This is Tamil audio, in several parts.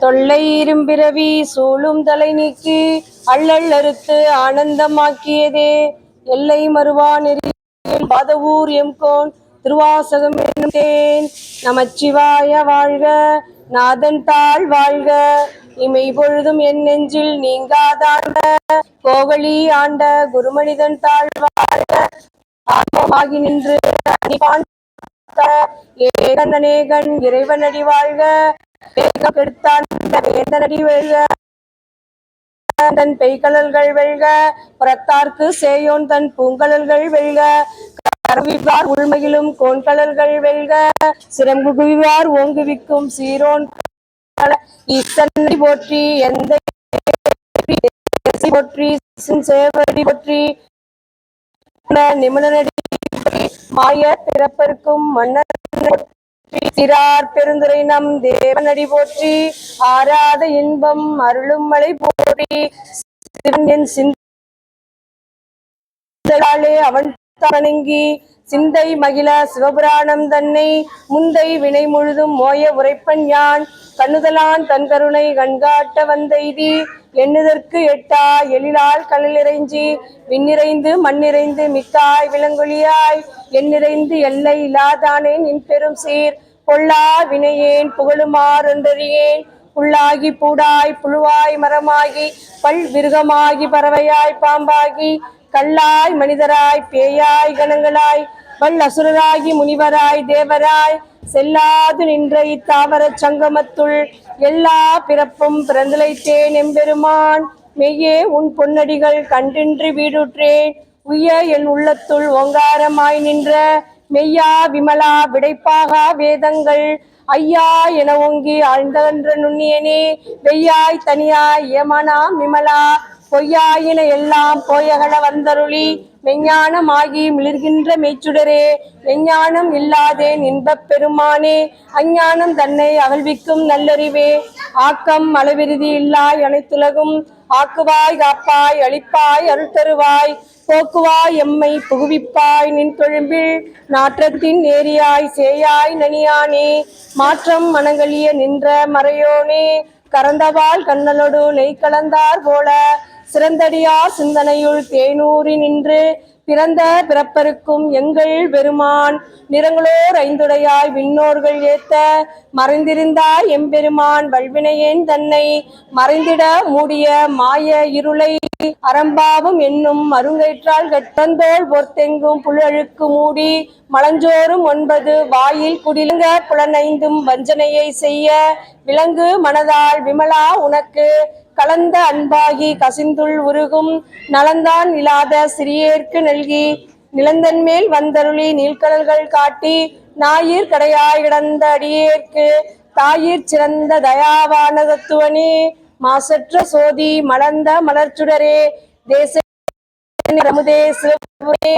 தொல்லை இரும்பிறவி சூழும் தலை நீக்கி அள்ளல் அறுத்து ஆனந்தமாக்கியதே. எல்லை மறுவா நெறியில் பாதவூர் எம்கோன் திருவாசகம் என்னும் தேன். நமச்சிவாய வாழ்க நாதன் தாழ் வாழ்க. இமை பொழுதும் என் நெஞ்சில் நீங்காதாண்ட கோகலி ஆண்ட குருமனிதன் தாழ் வாழ்க. ஆத்மமாகி நின்று ஏகந்தனேகன் இறைவனடி வாழ்க. வேக கெடுத்தான் வேந்தனடி வெல்க. தன் பெய்கழல்கள் வெல்க. புறத்தார்க்கு சேயோன் தன் பூங்கழல்கள் வெல்க. கருவிவார் உள்மையிலும் கோண்கழல்கள் வெல்க. சிறம்புகுவிவார் ஓங்குவிக்கும் சீரோன் ஈசனை போற்றி எந்த போற்றி சேவடி போற்றி. நிமிடனடி மாய பிறப்பருக்கும் மன்னர் சிறார் பெருந்துரை நம் தேவனடி போற்றி ஆராத இன்பம் அருளும் மலை போற்றி. சிவன் என் சிந்தாலே அவன் வணங்கி சிந்தை மகிழ சிவபுராணம் தன்னை. முந்தை வினை முழுதும் மோய உரைப்பன் யான். கண்ணுதலான் தன் கருணை கண்காட்ட வந்தெய்தி. எண்ணுதற்கு எட்டா எழிலால் கடல் இறைஞ்சி விண்ணிறைந்து மண்ணிறைந்து மிக்காய் விலங்குழியாய் எண்ணிறைந்து எல்லை இல்லாதானே நின் பெரும் சீர். பொல்லா வினையேன் புகழுமாறென்றறியேன் புல்லாகி பூடாய் புழுவாய் மரமாகி. பல் விருகமாகி பறவையாய் பாம்பாகி. கல்லாய் மனிதராய் பேயாய் கணங்களாய் வல் அசுரராகி முனிவராய் தேவராய். செல்லாது நின்ற இத்தாவரச் சங்கமத்துள் எல்லா பிறப்பும் பிறந்தலைத்தேன் எம்பெருமான். மெய்யே உன் பொன்னடிகள் கண்டின்றி வீடுற்றேன். உய்ய என் உள்ளத்துள் ஓங்காரமாய் நின்ற மெய்யா விமலா விடைப்பாகா வேதங்கள். ஐயா என ஓங்கி ஆழ்ந்தகன்ற நுண்ணியனே வெய்யாய் தனியாய் ஏமனா விமலா. பொய்யாயின எல்லாம் போயகல வந்தருளி மெஞ்ஞானமாகி மிளிர்கின்ற மெய்ச்சுடரே. மெஞ்ஞானம் இல்லாதேன் இன்பப் பெருமானே அஞ்ஞானம் தன்னை அகழ்விக்கும் நல்லறிவே. ஆக்கம் அளவிருதி இல்லாய் அனைத்துலகும் ஆக்குவாய் காப்பாய் அழிப்பாய் அருள் தருவாய் போக்குவாய் எம்மை புகுவிப்பாய் நின் தொழும்பில் நாற்றத்தின் நேரியாய் சேயாய் நனியானே. மாற்றம் மனங்களிய நின்ற மறையோனே கறந்தவாள் கண்ணலொடு நெய் கலந்தார் போல சிறந்தடியார் சிந்தனையுள் தேனூறி நின்று பிறந்த பிறப்பருக்கும் எங்கள் பெருமான். நிறங்களோர் ஐந்துடையாய் விண்ணோர்கள் ஏத்த மறைந்திருந்தாய் எம்பெருமான். வல்வினையேன் தன்னை மறைந்திட மூடிய மாய இருளை அறம்பாவும் என்னும் மருங்கயிற்றால் கட்டந்தோள் பொர்த்தெங்கும் புலழுக்கு மூடி மலஞ்சோறும் ஒன்பது வாயில் குடிலுங்க புலனைந்தும் வஞ்சனையை செய்ய விலங்கு மனதால் விமலா உனக்கு கலந்த அன்பாகி கசிந்துள் உருகும் நலந்தான் இல்லாத சிறியேற்கு நல்கி. நிலந்தன் மேல் வந்தருளி நீழ்கடல்கள் காட்டி நாயிர் கடையாய் கிடந்த அடியேற்கு தாயிற் சிறந்த தயாவான தத்துவனே. மாசற்ற சோதி மலர்ந்த மலர்ச்சுடரே தேச சிவபுரே.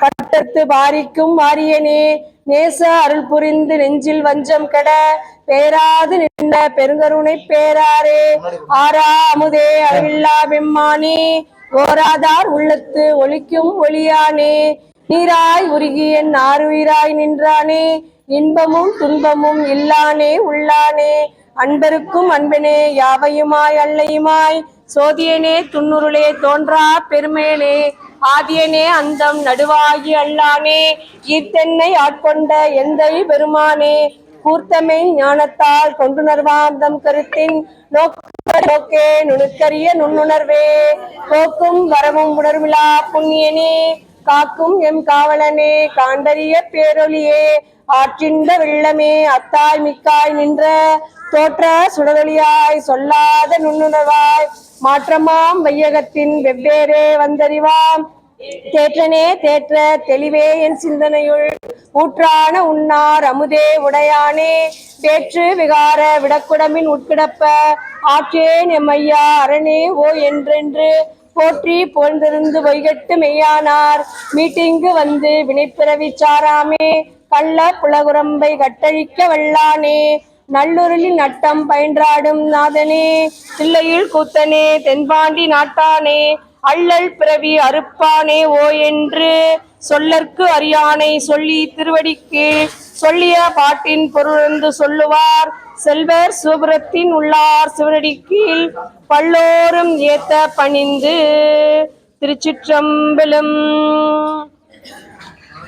பட்டத்து பாரிக்கும் வாரியனே நேச அருள் புரிந்து நெஞ்சில் வஞ்சம் கெட பேராது நின்ற பெருங்கருணை பேராரே. ஆரா அமுதே அளவில்லா பெம்மானே ஓராதார் உள்ளத்து ஒளிக்கும் ஒளியானே. நீராய் உருகி என் ஆறுயிராய் நின்றானே இன்பமும் துன்பமும் இல்லானே உள்ளானே. அன்பருக்கும் அன்பனே யாவையுமாய் அல்லையுமாய் சோதியனே துண்ணுருளே தோன்றா பெருமையனே ஆதியனே அந்தம் நடுவாகி அல்லானே ஈர்த்தென்னை ஆட்கொண்ட எந்தை பெருமானே கூர்த்தமை ஞானத்தால் கொண்டுணர்வாந்தம் கருத்தின் நோக்க நோக்கே நுணுக்கரிய நுண்ணுணர்வே போக்கும் வரவும் உணர்விழா புண்ணியனே காக்கும் எம் காவலனே காண்டறிய பேரொளியே ஆற்றின்ற வெள்ளமே அத்தாய் மிக்காய் நின்ற தோற்ற சுடரொளியாய் சொல்லாத நுண்ணுணர்வாய் மாற்றமாம் வையகத்தின் வெவ்வேறே வந்தறிவாம். தேற்றனே தேற்ற தெளிவே என் சிந்தனையுள். ஊற்றான உன்னார் அமுதே உடையானே. வேற்று விகார விடக்குடமின் உட்கிடப்ப ஆற்றேன் எம்மையா அரணே ஓ என்றென்று. போற்றி புகழ்ந்திருந்து பொய்கட்டு மெய்யானார். மீட்டிங்கு வந்து வினைப்பிறவி சாராமே. கள்ள புலகுரம்பை கட்டழிக்க வல்லானே நல்லுருளில் நட்டம் பயின்றாடும் நாதனே தில்லையில் கூத்தனே தென்பாண்டி நாட்டானே அள்ளல் பிறவி அறுப்பானே ஓ என்று சொல்லற்கு அறியானை சொல்லி திருவடிக்கு சொல்லிய பாட்டின் பொருளந்து சொல்லுவார். செல்வர் சிவபுரத்தின் உள்ளார் சிவனடி கீழ் பல்லோரும் ஏத்த பணிந்து திருச்சிற்றம்பலம்.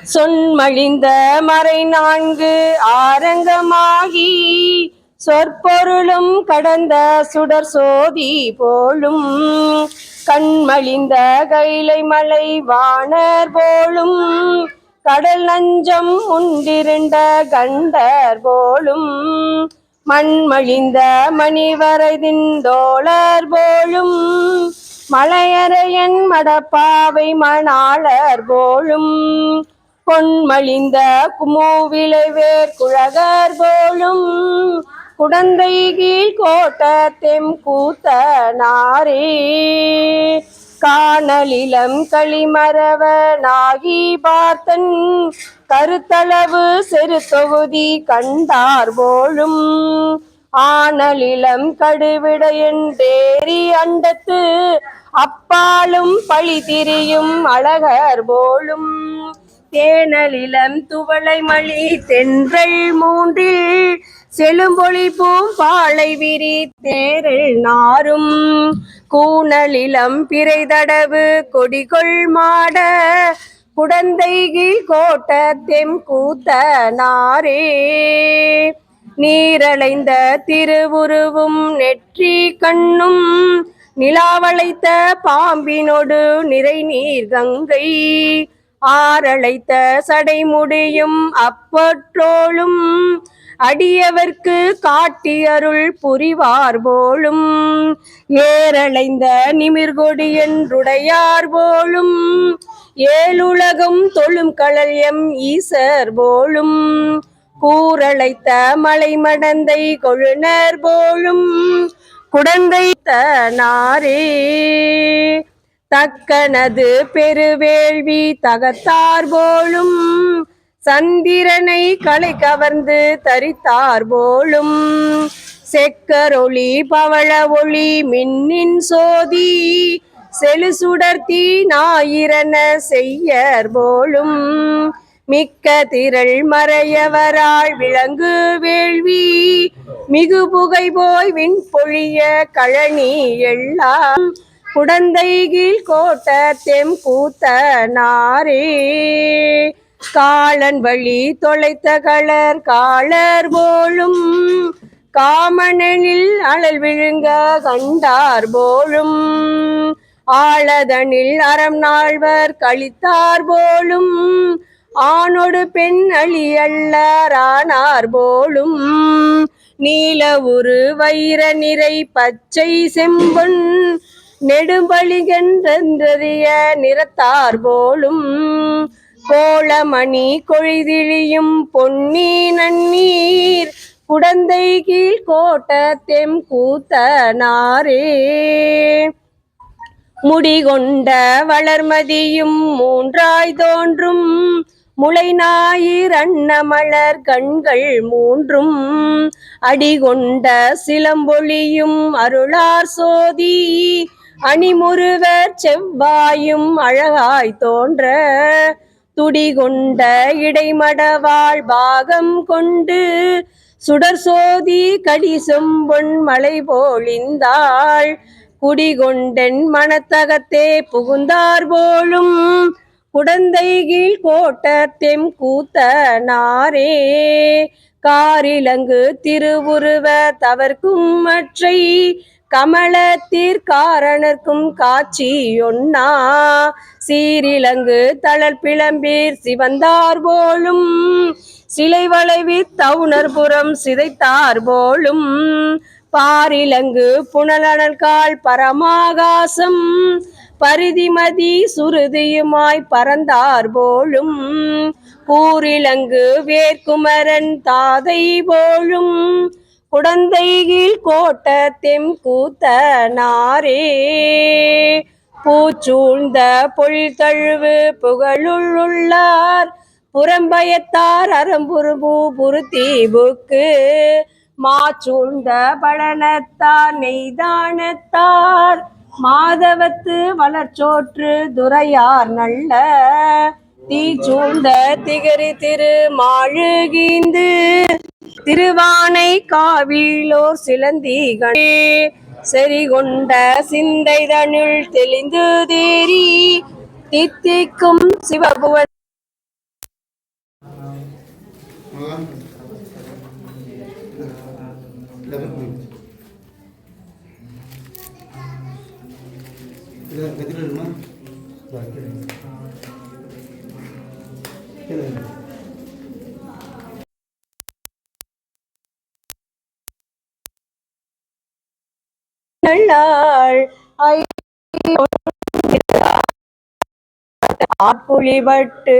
சொன்மழிந்த மறை நான்கு ஆரங்கமாகி சொற்பொருளும் கடந்த சுடர் சோதி போலும் கண்மழிந்த கைலை மலை வாணர் போலும் கடல் நஞ்சம் உண்டிருண்ட கண்டர் போலும் மண்மழிந்த மணிவரதின் தோழர் போலும் மலையரையன் மடப்பாவை மணாளர் போலும் பொன்மழிந்த குமூவிளைவேர் குழகர் போலும் குடந்தை கீழ் கோட்ட தெம் கூத்த நாரே. காணலிலம் களிமரவ நாகி பார்த்தன் கருத்தளவு சிறு தொகுதி கண்டார் போலும். ஆனலிலம் கடுவிடையன் தேரி அண்டத்து அப்பாலும் பழி திரியும் அழகர் போலும். தேனலிலம் துவளை மழி தென்றல் மூன்றில் செழும்பொழி பூம்பாளை விரி தேரல் நாரும். கூணலிலம் பிறை தடவு கொடிகொள் மாட குடந்தைகி கோட்ட தெம் கூத்த நாரே. நீரலைந்த திருவுருவும் நெற்றி கண்ணும் நிலாவளைத்த பாம்பினொடு நிறை நீர் கங்கை. ஆரழைத்த சடைமுடியும் அப்பற்றோளும் அடியவர்க்கு காட்டியருள் புரிவார் போலும். ஏரளைந்த நிமிர்கொடியன்றுடையார் போலும். ஏழுலகம் தொழும் கடல் எம் ஈசர் போலும். கூரளைத்த மலைமடந்தை கொழுனர் போலும். குடந்தைத்த நாரே. தக்கனது பெருவேள்வி தகத்தார் போலும் சந்திரனை களை கவர்ந்து தரித்தார் போலும். செக்கரொளி பவள ஒளி மின்னின் சோதி செழுசுடர்த்தி ஞாயிறன செய்யர் போலும். மிக்க திரள் மறையவராய் விளங்கு வேள்வி மிகு புகை போய் விண் பொழிய கழனி எல்லாம். குடந்தைகில் கோட்ட தெம் கூத்த நாரே. காலன் வழி தொலைத்த களர் காலர் போலும் காமணனில் அழல் விழுங்க கண்டார் போலும். ஆளதனில் அறம் நாள்வர் கழித்தார் போலும் ஆணொடு பெண் அழி போலும். நீல ஒரு வைர நிறை பச்சை செம்பொன் நெடும்பளிகன்றறிய நிறத்தார் போலும் கோளமணி கொழிதிழியும் பொன்னி நன்னீர் குடந்தை கீழ் கோட்ட தெம் கூத்த நாரே. முடிகொண்ட வளர்மதியும் மூன்றாய் தோன்றும் முளை ஞாயிறு அன்னமலர் கண்கள் மூன்றும் அடிகொண்ட சிலம்பொழியும் அருளார் சோதி அணிமுருவர் செவ்வாயும் அழகாய் தோன்ற துடிகொண்ட இடைமடவாள் பாகம் கொண்டு சுடர் சோதி கடி சொம்பொன் மலை போலிந்தாள். குடிகொண்டென் மனத்தகத்தே புகுந்தார் போலும் குடந்தைகீழ் கோட்ட தெம் கூத்த நாரே. காரிலங்கு திருவுருவ தவர்க்கும் மற்றை கமலத்தீர்காரணர்க்கும் காட்சி ஒன்னா சீரிலங்கு தளர் பிளம்பீர் சிவந்தார் போலும். சிலை வளைவி தவுணர்புறம் சிதைத்தார் போலும். பாரிலங்கு புனலனற்கால் பரமாகாசம். பரிதிமதி சுருதியுமாய் பறந்தார் போலும். கூரிலங்கு வேர்க்குமரன் தாதை போலும். குடந்தையில் கோட்ட தெம் கூத்த நாரே. பூச்சூழ்ந்த பொழில் தழுவு புகழுள்ளார் புறம்பயத்தார் அறம்புருபு புருத்தீபுக்கு. மாச்சூழ்ந்த பழனத்தார் நெய்தானத்தார். மாதவத்து வளர்ச்சோற்று துரையார் நல்ல. தீச்சூழ்ந்த திகரி திரு மாழுகிந்து. திருவானை காவிலோர் சிலந்திகளே செறிகொண்ட சிந்தை தனுள் தெளிந்து தேறி தித்திக்கும் சிவபுவன். நல்லாள். ஆட்புலிபட்டு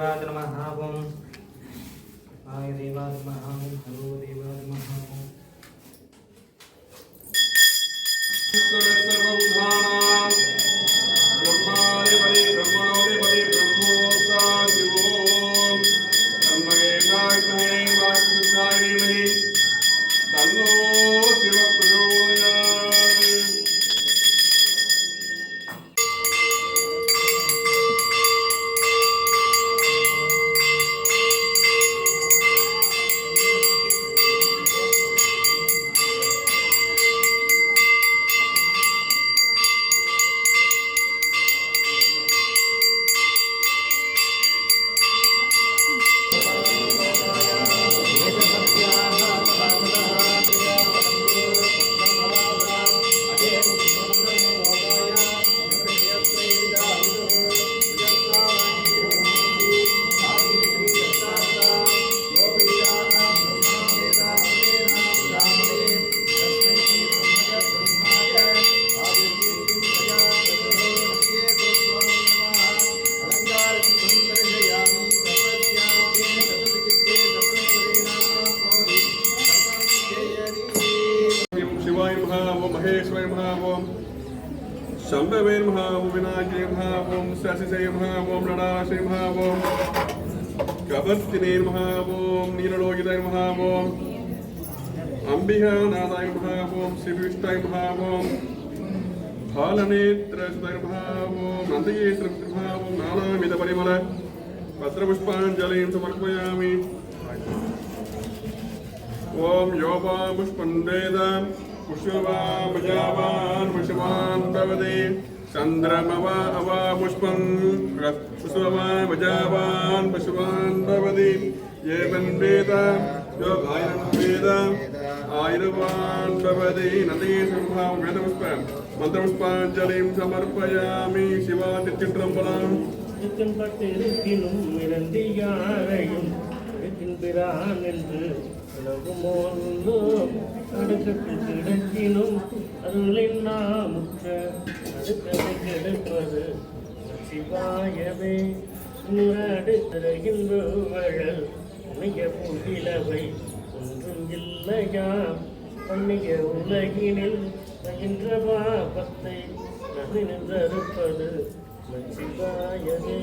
దేవాయ దేవాయ నమ హలో దేవాయ प्रवर्तिने नमः ॐ नीललोकिताय नमः ॐ अम्बिकानाथाय नमः ॐ श्रीविष्टाय नमः ॐ फालनेत्रसुताय नमः ॐ नन्दयेत्रमित्र नमः ॐ नानाविधपरिमल, पत्रपुष्पाञ्जलिं समर्पयामि। ॐ यो वा पुष्पन्वेद पुष्पवा भजावान् भवति। चन्द्रमवा अवा पुष्पं पुष्पवामजावान् पुष्पवान् भवति एवं वेद यो आयुर् वेद आयुर्वान् भवति नदी सम्भाव वेदपुष्प मन्त्रपुष्पाञ्जलिं समर्पयामि शिवा तिचित्रम्बलम् பட்டிருக்கினும் இறந்தியாரையும் இருக்கின்றான் என்று உலகுமோந்தோ அடுக்கத்தில் கிடக்கினும் அருளின் நாமுற்ற அடுக்கதை கெடுப்பது சிவாயவே அடுத்தருகின்றவழல் உமைய புகிலவை ஒன்றும் இல்லையாம் பண்ணிய உலகினில் பகின்ற பாபத்தை நனின்றறுப்பது சிவாயவே